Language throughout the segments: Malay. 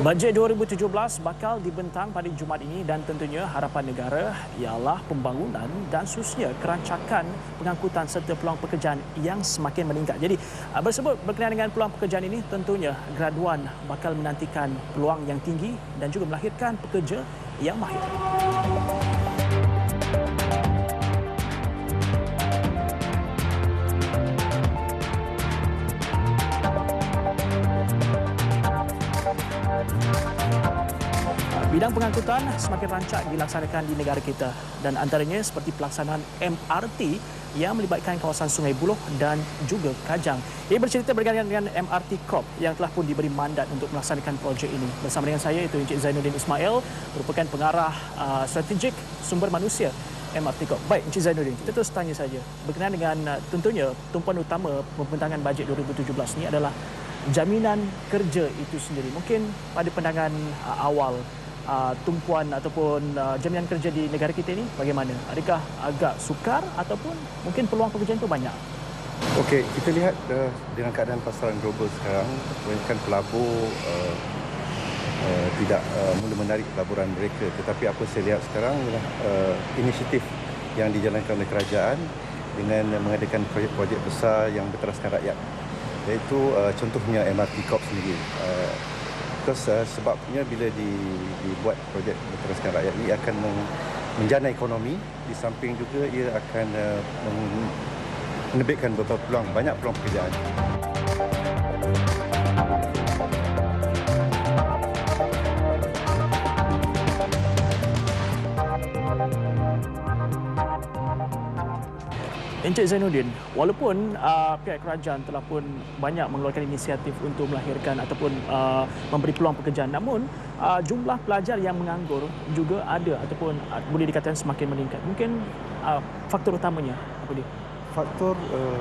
Bajet 2017 bakal dibentang pada Jumaat ini dan tentunya harapan negara ialah pembangunan dan khususnya kerancakan pengangkutan serta peluang pekerjaan yang semakin meningkat. Jadi bersebut berkenaan dengan peluang pekerjaan ini tentunya graduan bakal menantikan peluang yang tinggi dan juga melahirkan pekerja yang mahir. Bidang pengangkutan semakin rancak dilaksanakan di negara kita dan antaranya seperti pelaksanaan MRT yang melibatkan kawasan Sungai Buloh dan juga Kajang. Ia bercerita berkaitan dengan MRT Corp yang telah pun diberi mandat untuk melaksanakan projek ini. Bersama dengan saya itu Encik Zainuddin Ismail merupakan pengarah uh, strategik sumber manusia MRT Corp. Baik Encik Zainuddin, kita terus tanya saja. Berkenaan dengan uh, tentunya tumpuan utama pembentangan bajet 2017 ini adalah jaminan kerja itu sendiri. Mungkin pada pandangan uh, awal uh, tumpuan ataupun uh, jaminan kerja di negara kita ini bagaimana? Adakah agak sukar ataupun mungkin peluang pekerjaan itu banyak? Okey, kita lihat uh, dengan keadaan pasaran global sekarang, kebanyakan pelabur uh, uh, tidak uh, mula menarik pelaburan mereka. Tetapi apa saya lihat sekarang adalah uh, inisiatif yang dijalankan oleh kerajaan dengan mengadakan projek-projek besar yang berteraskan rakyat. Iaitu uh, contohnya MRT Corp sendiri. Uh, because uh, sebabnya bila di, dibuat projek berteraskan rakyat ini akan men, menjana ekonomi di samping juga ia akan uh, menerbitkan beberapa peluang banyak peluang pekerjaan. Encik Zainuddin, walaupun uh, pihak kerajaan telah pun banyak mengeluarkan inisiatif untuk melahirkan ataupun uh, memberi peluang pekerjaan, namun uh, jumlah pelajar yang menganggur juga ada ataupun uh, boleh dikatakan semakin meningkat. Mungkin uh, faktor utamanya apa dia? Faktor uh,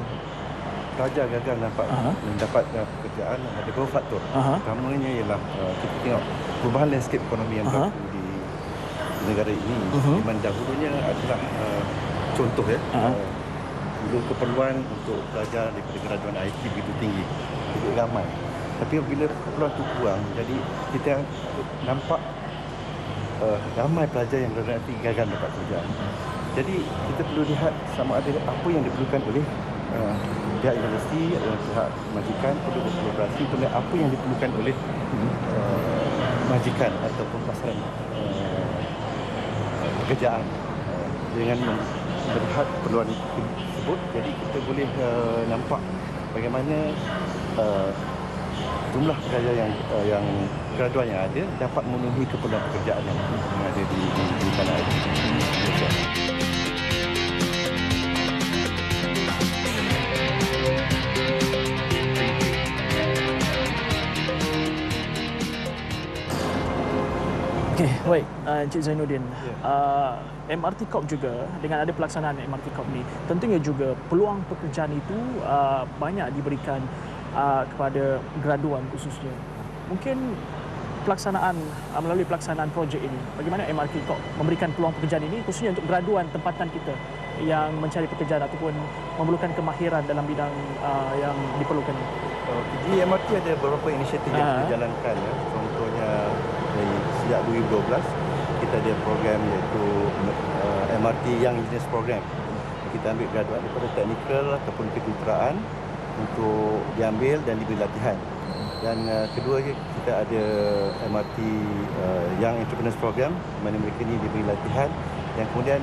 pelajar gagal dapat uh-huh. mendapat uh, pekerjaan ada beberapa faktor. Uh-huh. Pertamanya ialah uh, kita tengok perubahan landscape ekonomi yang uh-huh. berlaku di, negara ini. Uh-huh. Di mana dahulunya adalah uh, contoh ya. Uh-huh. Uh, dulu keperluan untuk pelajar daripada graduan IT begitu tinggi. Cukup ramai. Tapi bila keperluan itu kurang jadi kita nampak uh, ramai pelajar yang graduan IT gagal dapat kerja. Jadi kita perlu lihat sama ada apa yang diperlukan oleh uh, pihak universiti atau pihak majikan perlu berkolaborasi untuk apa yang diperlukan oleh uh, majikan ataupun pasaran uh, pekerjaan uh, dengan melihat keperluan tersebut jadi kita boleh uh, nampak bagaimana uh, jumlah pekerja yang uh, yang graduan yang ada dapat memenuhi keperluan pekerjaan yang, ada di di, di tanah air. Okey, baik. Uh, Encik Zainuddin. Yeah. Uh, MRT Corp juga dengan ada pelaksanaan MRT Corp ni, tentunya juga peluang pekerjaan itu uh, banyak diberikan uh, kepada graduan khususnya. Mungkin pelaksanaan uh, melalui pelaksanaan projek ini, bagaimana MRT Corp memberikan peluang pekerjaan ini khususnya untuk graduan tempatan kita yang mencari pekerjaan ataupun memerlukan kemahiran dalam bidang uh, yang diperlukan. Di MRT ada beberapa inisiatif yang uh-huh. dijalankan ya. Contohnya dari sejak 2012 kita ada program iaitu uh, MRT Young Engineers Program. Kita ambil graduat daripada teknikal ataupun kejuruteraan untuk diambil dan diberi latihan. Dan uh, kedua kita ada MRT uh, Young Entrepreneurs Program di mana mereka ini diberi latihan yang kemudian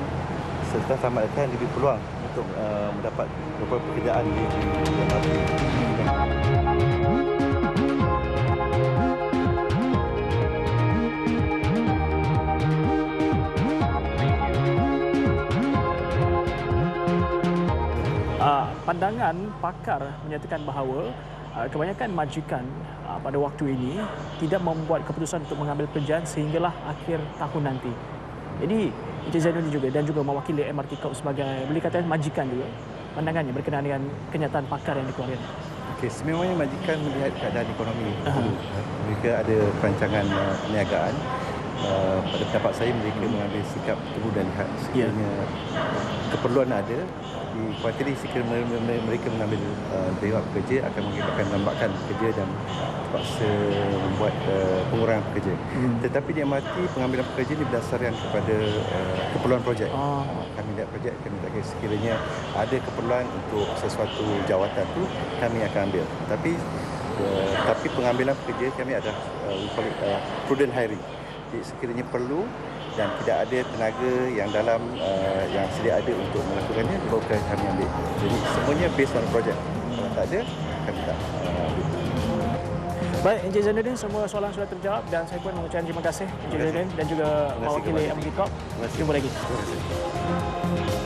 setelah tamat latihan diberi peluang untuk uh, mendapat beberapa pekerjaan di, di MRT. Pandangan pakar menyatakan bahawa uh, kebanyakan majikan uh, pada waktu ini tidak membuat keputusan untuk mengambil pekerjaan sehinggalah akhir tahun nanti. Jadi Encik Zainuddin juga dan juga mewakili MRT Corp sebagai boleh katakan majikan juga pandangannya berkenaan dengan kenyataan pakar yang dikeluarkan. Okey, sememangnya majikan melihat keadaan ekonomi dulu. Mereka ada perancangan uh, perniagaan. Uh, pada pendapat saya mereka mengambil sikap tunggu dan lihat sekiranya yeah. keperluan ada dikhawatiri jika mereka mengambil uh, tengok pekerja akan mengakibatkan lambatkan pekerja dan terpaksa membuat uh, pengurangan pekerja. Hmm. Tetapi di MRT pengambilan pekerja ini berdasarkan kepada uh, keperluan projek. Oh. Kami lihat projek kami tak kira sekiranya ada keperluan untuk sesuatu jawatan tu kami akan ambil. Tapi uh, tapi pengambilan pekerja kami ada uh, we call it, uh, prudent hiring. Sekiranya perlu dan tidak ada tenaga yang dalam uh, yang sedia ada untuk melakukannya baru kami ambil. Jadi semuanya based on project. Kalau tak ada, kami tak uh. Baik, Encik Zainuddin, semua soalan sudah terjawab dan saya pun mengucapkan terima kasih Encik Zainuddin dan juga mewakili MG Corp. Terima kasih. Jumpa lagi. Terima kasih.